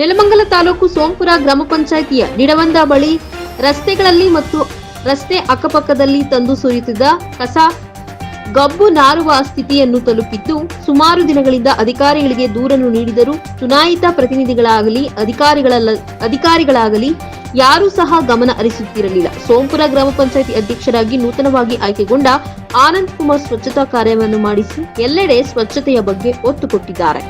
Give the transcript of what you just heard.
ನೆಲಮಂಗಲ ತಾಲೂಕು ಸೋಂಪುರ ಗ್ರಾಮ ಪಂಚಾಯಿತಿಯ ನಿಡವಂದ ಬಳಿ ರಸ್ತೆಗಳಲ್ಲಿ ಮತ್ತು ರಸ್ತೆ ಅಕ್ಕಪಕ್ಕದಲ್ಲಿ ತಂದು ಸುರಿಯುತ್ತಿದ್ದ ಕಸ, ಗಬ್ಬು ನಾರುವ ಸ್ಥಿತಿಯನ್ನು ತಲುಪಿದ್ದು ಸುಮಾರು ದಿನಗಳಿಂದ ಅಧಿಕಾರಿಗಳಿಗೆ ದೂರನ್ನು ನೀಡಿದರೂ ಚುನಾಯಿತ ಪ್ರತಿನಿಧಿಗಳಾಗಲಿ, ಅಧಿಕಾರಿಗಳ ಅಧಿಕಾರಿಗಳಾಗಲಿ ಯಾರೂ ಸಹ ಗಮನ ಹರಿಸುತ್ತಿರಲಿಲ್ಲ. ಸೋಂಪುರ ಗ್ರಾಮ ಪಂಚಾಯಿತಿ ಅಧ್ಯಕ್ಷರಾಗಿ ನೂತನವಾಗಿ ಆಯ್ಕೆಗೊಂಡ ಆನಂದ್ ಕುಮಾರ್ ಸ್ವಚ್ಛತಾ ಕಾರ್ಯವನ್ನು ಮಾಡಿಸಿ ಎಲ್ಲೆಡೆ ಸ್ವಚ್ಛತೆಯ ಬಗ್ಗೆ ಒತ್ತು ಕೊಟ್ಟಿದ್ದಾರೆ.